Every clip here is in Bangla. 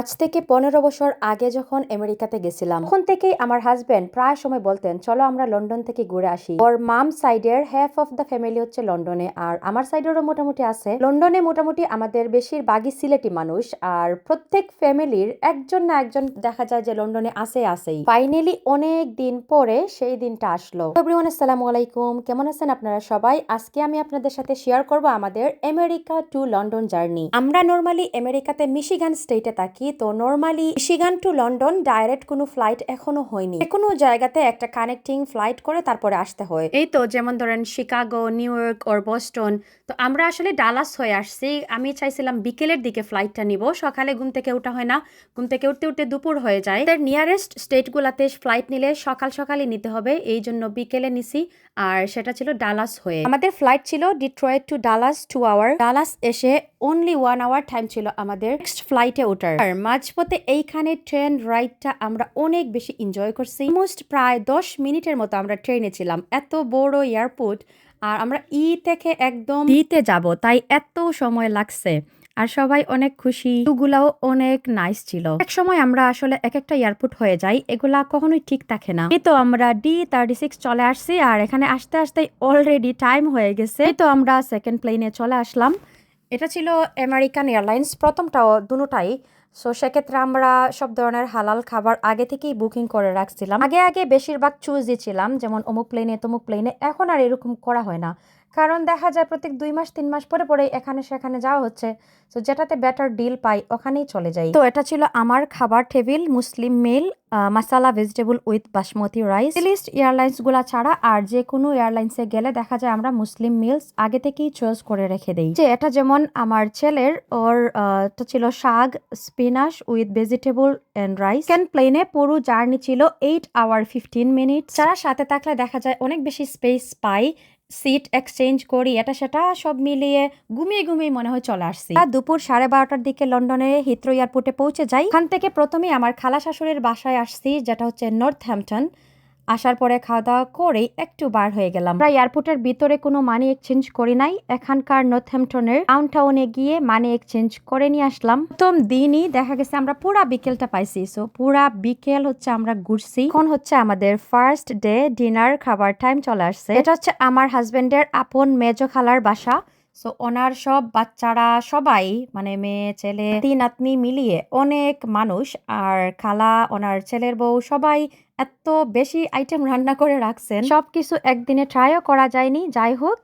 আজ থেকে পনেরো বছর আগে যখন আমেরিকাতে গেছিলাম, তখন থেকেই আমার হাজবেন্ড প্রায় সময় বলতেন, চলো আমরা লন্ডন থেকে ঘুরে আসি। ওর মাম সাইডের হ্যাফ অফ দ্য ফ্যামিলি হচ্ছে লন্ডনে, আর আমার সাইডেরও মোটামুটি আছে। লন্ডনে মোটামুটি আমাদের বেশিরভাগই সিলেটি মানুষ, আর প্রত্যেক ফ্যামিলির একজন না একজন দেখা যায় যে লন্ডনে আছে আছেই ফাইনালি অনেক দিন পরে সেই দিনটা আসলো। এভরিওয়ান আসসালামু আলাইকুম। কেমন আছেন আপনারা সবাই? আজকে আমি আপনাদের সাথে শেয়ার করব আমাদের আমেরিকা টু লন্ডন জার্নি আমরা নর্মালি আমেরিকাতে মিশিগান স্টেটে থাকি তো normally Michigan to London direct কোনো ফ্লাইট এখনও হয়নি। কোনো জায়গাতে একটা কানেক্টিং ফ্লাইট করে তারপরে আসতে হয়। এই তো যেমন ধরেন Chicago New York or Boston তো আমরা আসলে ডালাস হয়ে আসছি। আমি চাইছিলাম বিকেলের দিকে ফ্লাইটটা নিব। সকালে ঘুম থেকে ওঠা হয় না। ঘুম থেকে উঠতে উঠতে দুপুর হয়ে যায়। তার নিয়ারেস্ট স্টেটগুলোতে ফ্লাইট নিলে সকাল সকালই নিতে হবে। এই জন্য বিকেলে নিছি। আর সেটা ছিল ডালাস হয়ে। আমাদের ফ্লাইট ছিল Detroit to Dallas two hour Dallas এসে অনলি ওয়ান আওয়ার টাইম ছিল আমাদের। নেক্সট ফ্লাইটে ওঠার। মাঝপথে এইখানে ট্রেন রাইডটা আমরা অনেক বেশি এনজয় করছি। মোস্ট প্রায় দশ মিনিটের মতো আমরা ট্রেনে ছিলাম। এত বড় এয়ারপোর্ট আর আমরা ই থেকে একদম ইতে যাব, তাই এত সময় লাগছে। আর সবাই অনেক খুশি। গুলাও অনেক নাইস ছিল। এক সময় আমরা আসলে এক একটা এয়ারপোর্ট হয়ে যাই, এগুলা কখনোই ঠিক থাকে না। তো আমরা ডি থার্টি সিক্স চলে আসছি, আর এখানে আসতে আসতে অলরেডি টাইম হয়ে গেছে। তো আমরা সেকেন্ড প্লেনে চলে আসলাম। এটা ছিল আমেরিকান এয়ারলাইন্স প্রথমটাও দুটাই। সো সেক্ষেত্রে আমরা সব ধরনের হালাল খাবার আগে থেকেই বুকিং করে রাখছিলাম। আগে আগে বেশিরভাগ চুজ দিয়েছিলাম যেমন অমুক প্লেনে তমুক প্লেনে এখন আর এরকম করা হয় না। কারণ দেখা যায় প্রত্যেক দুই মাস, তিন মাস পরে পরে এখানে সেখানে যাওয়া হচ্ছে। তো যেটাতে বেটার ডিল পাই, ওখানেই চলে যাই। তো এটা ছিল আমার খাবার table Muslim meal masala vegetable with basmati rice list এয়ারলাইন্সগুলা ছাড়া আর যে কোনো এয়ারলাইন্সে গেলে দেখা যায় আমরা মুসলিম মিলস আগে থেকেই চয়েস করে রেখে দেই। যে এটা যেমন আমার ছেলের, ওর এটা ছিল শাক spinach with vegetable and rice can প্লেনে পুরো জার্নি ছিল এইট আওয়ার ফিফটিন মিনিট যারা সাথে থাকলে দেখা যায় অনেক বেশি স্পেস পাই সিট এক্সচেঞ্জ করি, এটা সেটা সব মিলিয়ে ঘুমিয়ে ঘুমিয়ে মনে হয় চলে আসছি। দুপুর সাড়ে বারোটার দিকে লন্ডনে হিত্রো এয়ারপোর্টে পৌঁছে যাই। ওখান থেকে প্রথমে আমার খালা শাশুড়ির বাসায় আসছি, যেটা হচ্ছে নর্থ হ্যাম্পটন আসার পরে খাওয়া দাওয়া করেই একটু বার হয়ে গেলাম। আমরা এয়ারপোর্টের ভিতরে কোনো মানি এক্সচেঞ্জ করি নাই। এখানকার নর্থহ্যাম্পটনের টাউন টাউনে গিয়ে মানি এক্সচেঞ্জ করে নিয়ে আসলাম। প্রথম দিনই দেখা গেছে আমরা পুরা বিকেলটা পাইছি। সো পুরা বিকেল হচ্ছে আমরা ঘুরছি। এখন হচ্ছে আমাদের ফার্স্ট ডে ডিনার খাবার টাইম চলে আসছে। এটা হচ্ছে আমার হাজবেন্ডের আপন মেজো খালার বাসা। সো ওনার সব বাচ্চারা সবাই মানে মেয়ে, ছেলে, তিন নাতনি মিলিয়ে অনেক মানুষ। আর খালা, ওনার ছেলের বউ সবাই এত বেশি আইটেম রান্না করে রাখছেন। সব কিছু একদিনে ট্রাইও করা যায়নি। যাই হোক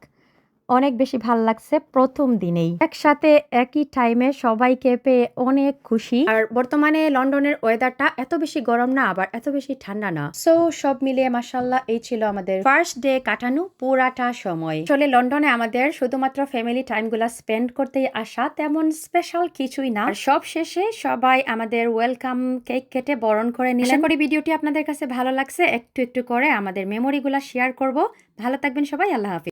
অনেক বেশি ভালো লাগছে প্রথম দিনেই। একসাথে একই টাইমে সবাইকে পেয়ে অনেক খুশি। আর বর্তমানে লন্ডনের ওয়েদারটা এত বেশি গরম না, আবার এত বেশি ঠান্ডা না। সো সব মিলিয়ে মাসাল্লাহ এই ছিল আমাদের ফার্স্ট ডে কাটানো পুরাটা সময়। আসলে লন্ডনে আমাদের শুধুমাত্র ফ্যামিলি টাইমগুলো স্পেন্ড করতেই আসা তেমন স্পেশাল কিছুই না। সব শেষে সবাই আমাদের ওয়েলকাম কেক কেটে বরণ করে আশা করি ভিডিওটি আপনাদের কাছে ভালো লাগছে। একটু একটু করে আমাদের মেমোরিগুলো শেয়ার করব। ভালো থাকবেন সবাই, আল্লাহ হাফিজ।